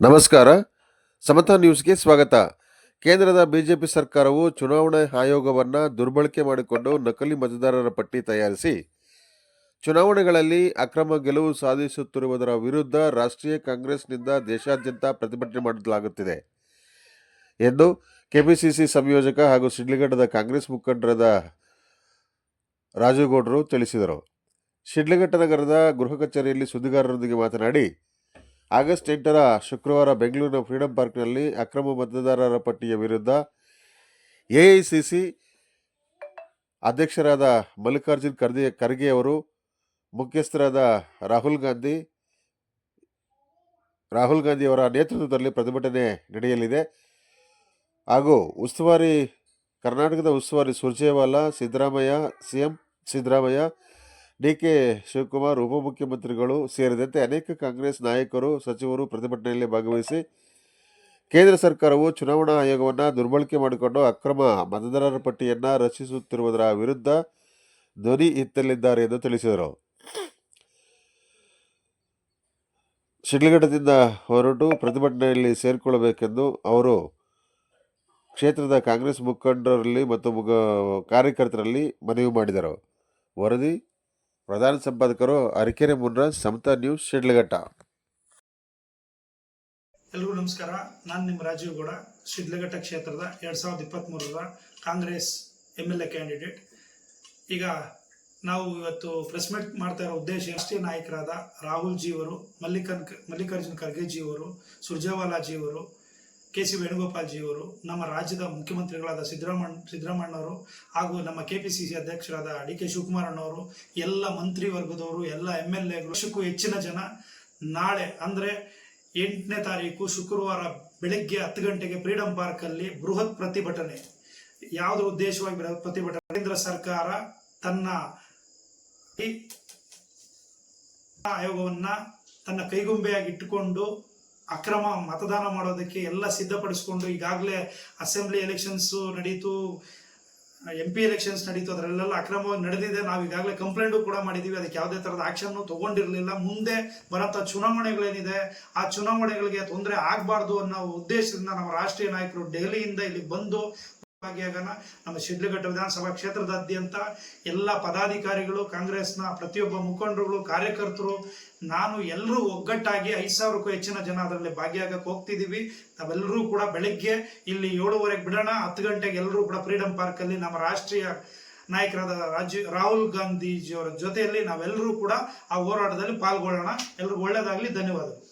ನಮಸ್ಕಾರ. ಸಮತಾ ನ್ಯೂಸ್ಗೆ ಸ್ವಾಗತ. ಕೇಂದ್ರದ ಬಿಜೆಪಿ ಸರ್ಕಾರವು ಚುನಾವಣಾ ಆಯೋಗವನ್ನು ದುರ್ಬಳಕೆ ಮಾಡಿಕೊಂಡು ನಕಲಿ ಮತದಾರರ ಪಟ್ಟಿ ತಯಾರಿಸಿ, ಚುನಾವಣೆಗಳಲ್ಲಿ ಅಕ್ರಮ ಗೆಲುವು ಸಾಧಿಸುತ್ತಿರುವುದರ ವಿರುದ್ಧ ರಾಷ್ಟ್ರೀಯ ಕಾಂಗ್ರೆಸ್ನಿಂದ ದೇಶಾದ್ಯಂತ ಪ್ರತಿಭಟನೆ ಮಾಡಲಾಗುತ್ತಿದೆ. ಎಂದು ಕೆಪಿಸಿಸಿ ಸಂಯೋಜಕ ಹಾಗೂ ಶಿಡ್ಲಘಟ್ಟದ ಕಾಂಗ್ರೆಸ್ ಮುಖಂಡರಾದ ರಾಜುಗೌಡರು ತಿಳಿಸಿದರು. ಶಿಡ್ಲಘಟ್ಟ ನಗರದ ಗೃಹ ಕಚೇರಿಯಲ್ಲಿ ಸುದ್ದಿಗಾರರೊಂದಿಗೆ ಮಾತನಾಡಿ ಆಗಸ್ಟ್ ಎಂಟರ ಶುಕ್ರವಾರ ಬೆಂಗಳೂರಿನ ಫ್ರೀಡಂ ಪಾರ್ಕ್ನಲ್ಲಿ ಅಕ್ರಮ ಮತದಾರರ ಪಟ್ಟಿಯ ವಿರುದ್ಧ ಎಐಸಿಸಿ ಅಧ್ಯಕ್ಷರಾದ ಮಲ್ಲಿಕಾರ್ಜುನ್ ಖರ್ಗೆ ಖರ್ಗೆ ಅವರು ಮುಖ್ಯಸ್ಥರಾದ ರಾಹುಲ್ ಗಾಂಧಿ ರಾಹುಲ್ ಗಾಂಧಿ ಅವರ ನೇತೃತ್ವದಲ್ಲಿ ಪ್ರತಿಭಟನೆ ನಡೆಯಲಿದೆ. ಹಾಗೂ ಉಸ್ತುವಾರಿ, ಕರ್ನಾಟಕದ ಉಸ್ತುವಾರಿ Surjewala, Siddaramaiah C M Siddaramaiah D. K. Shivakumar, ಉಪಮುಖ್ಯಮಂತ್ರಿಗಳು ಸೇರಿದಂತೆ ಅನೇಕ ಕಾಂಗ್ರೆಸ್ ನಾಯಕರು, ಸಚಿವರು ಪ್ರತಿಭಟನೆಯಲ್ಲಿ ಭಾಗವಹಿಸಿ ಕೇಂದ್ರ ಸರ್ಕಾರವು ಚುನಾವಣಾ ಆಯೋಗವನ್ನು ದುರ್ಬಳಕೆ ಮಾಡಿಕೊಂಡು ಅಕ್ರಮ ಮತದಾರರ ಪಟ್ಟಿಯನ್ನು ರಚಿಸುತ್ತಿರುವುದರ ವಿರುದ್ಧ ಧ್ವನಿ ಎತ್ತಲಿದ್ದಾರೆ ಎಂದು ತಿಳಿಸಿದರು. ಶಿಡ್ಲಘಟ್ಟದಿಂದ ಹೊರಟು ಪ್ರತಿಭಟನೆಯಲ್ಲಿ ಸೇರಿಕೊಳ್ಳಬೇಕೆಂದು ಅವರು ಕ್ಷೇತ್ರದ ಕಾಂಗ್ರೆಸ್ ಮುಖಂಡರಲ್ಲಿ ಮತ್ತು ಕಾರ್ಯಕರ್ತರಲ್ಲಿ ಮನವಿ ಮಾಡಿದರು. ವರದಿ ಪ್ರಧಾನ ಸಂಪಾದಕರು ಅರಕೆರೆ ಮುನ್ರಾಜ್ ಸಮತಾ ನ್ಯೂಸ್ ಶಿಡ್ಲಘಟ್ಟ. ಎಲ್ರಿಗೂ ನಮಸ್ಕಾರ. ನಾನು ನಿಮ್ಮ ರಾಜೀವ್ ಗೌಡ, ಶಿಡ್ಲಘಟ್ಟ ಕ್ಷೇತ್ರದ ಎರಡು ಸಾವಿರದ ಇಪ್ಪತ್ತ್ಮೂರರ Congress M L A candidate. ಈಗ ನಾವು ಇವತ್ತು ಪ್ರೆಸ್ ಮೀಟ್ ಮಾಡ್ತಾ ಇರೋ ಉದ್ದೇಶ ರಾಷ್ಟ್ರೀಯ ನಾಯಕರಾದ ರಾಹುಲ್ ಜಿಯವರು ಮಲ್ಲಿಕನ್ ಮಲ್ಲಿಕಾರ್ಜುನ್ ಖರ್ಗೆ ಜಿಯವರು ಸುರ್ಜೇವಾಲಾ ಜಿಯವರು ಕೆ ಸಿ ವೇಣುಗೋಪಾಲ್ ಜಿಯವರು ನಮ್ಮ ರಾಜ್ಯದ ಮುಖ್ಯಮಂತ್ರಿಗಳಾದ ಸಿದ್ದರಾಮಣ್ಣ ಸಿದ್ದರಾಮಣ್ಣವರು ಹಾಗೂ ನಮ್ಮ ಕೆ ಪಿ ಸಿ ಸಿ ಅಧ್ಯಕ್ಷರಾದ ಡಿ ಕೆ ಶಿವಕುಮಾರ್ ಎಲ್ಲ ಮಂತ್ರಿ ವರ್ಗದವರು, ಎಲ್ಲ ಎಂ ಎಲ್ ಎಗಳು ಹೆಚ್ಚಿನ ಜನ ನಾಳೆ ಅಂದರೆ ಎಂಟನೇ ತಾರೀಕು ಶುಕ್ರವಾರ ಬೆಳಗ್ಗೆ ಹತ್ತು ಗಂಟೆಗೆ ಫ್ರೀಡಂ ಪಾರ್ಕಲ್ಲಿ ಬೃಹತ್ ಪ್ರತಿಭಟನೆ. ಯಾವುದ್ರ ಉದ್ದೇಶವಾಗಿ ಬೃಹತ್ ಪ್ರತಿಭಟನೆ? ಕೇಂದ್ರ ಸರ್ಕಾರ ತನ್ನ ಆಯೋಗವನ್ನ ತನ್ನ ಕೈಗೊಂಬೆಯಾಗಿ ಇಟ್ಟುಕೊಂಡು ಅಕ್ರಮ ಮತದಾನ ಮಾಡೋದಕ್ಕೆ ಎಲ್ಲ ಸಿದ್ಧಪಡಿಸ್ಕೊಂಡು ಈಗಾಗಲೇ ಅಸೆಂಬ್ಲಿ ಎಲೆಕ್ಷನ್ಸ್ ನಡೀತು ಎಂ ಪಿ ಎಲೆಕ್ಷನ್ಸ್ ನಡೀತು, ಅದರಲ್ಲೆಲ್ಲ ಅಕ್ರಮವಾಗಿ ನಡೆದಿದೆ. ನಾವು ಈಗಾಗಲೇ ಕಂಪ್ಲೇಂಟು ಕೂಡ ಮಾಡಿದ್ದೀವಿ ಅದಕ್ಕೆ ಯಾವುದೇ ಥರದ ಆಕ್ಷನ್ ತಗೊಂಡಿರಲಿಲ್ಲ. ಮುಂದೆ ಬರೋಂಥ ಚುನಾವಣೆಗಳೇನಿದೆ, ಆ ಚುನಾವಣೆಗಳಿಗೆ ತೊಂದರೆ ಆಗಬಾರ್ದು ಅನ್ನೋ ಉದ್ದೇಶದಿಂದ ನಮ್ಮ ರಾಷ್ಟ್ರೀಯ ನಾಯಕರು ಡೆಹಲಿಯಿಂದ ಇಲ್ಲಿ ಬಂದು ಭಾಗಿಯಾಗೋಣ. ನಮ್ಮ ಶಿಡ್ಲಘಟ್ಟ ವಿಧಾನಸಭಾ ಕ್ಷೇತ್ರದಾದ್ಯಂತ ಎಲ್ಲ ಪದಾಧಿಕಾರಿಗಳು, ಕಾಂಗ್ರೆಸ್ನ ಪ್ರತಿಯೊಬ್ಬ ಮುಖಂಡರುಗಳು, ಕಾರ್ಯಕರ್ತರು, ನಾನು ಎಲ್ಲರೂ ಒಗ್ಗಟ್ಟಾಗಿ ಐದು ಸಾವಿರಕ್ಕೂ ಹೆಚ್ಚಿನ ಜನ ಅದರಲ್ಲಿ ಭಾಗಿಯಾಗಕ್ಕೆ ಹೋಗ್ತಿದ್ದೀವಿ. ನಾವೆಲ್ಲರೂ ಕೂಡ ಬೆಳಗ್ಗೆ ಇಲ್ಲಿ ಏಳುವರೆಗೆ ಬಿಡೋಣ. ಹತ್ತು ಗಂಟೆಗೆ ಎಲ್ಲರೂ ಕೂಡ ಫ್ರೀಡಂ ಪಾರ್ಕಲ್ಲಿ ನಮ್ಮ ರಾಷ್ಟ್ರೀಯ ನಾಯಕರಾದ ರಾಜೀವ್ ರಾಹುಲ್ ಗಾಂಧೀಜಿಯವರ ಜೊತೆಯಲ್ಲಿ ನಾವೆಲ್ಲರೂ ಕೂಡ ಆ ಹೋರಾಟದಲ್ಲಿ ಪಾಲ್ಗೊಳ್ಳೋಣ. ಎಲ್ರಿಗೂ ಒಳ್ಳೆಯದಾಗಲಿ ಧನ್ಯವಾದಗಳು.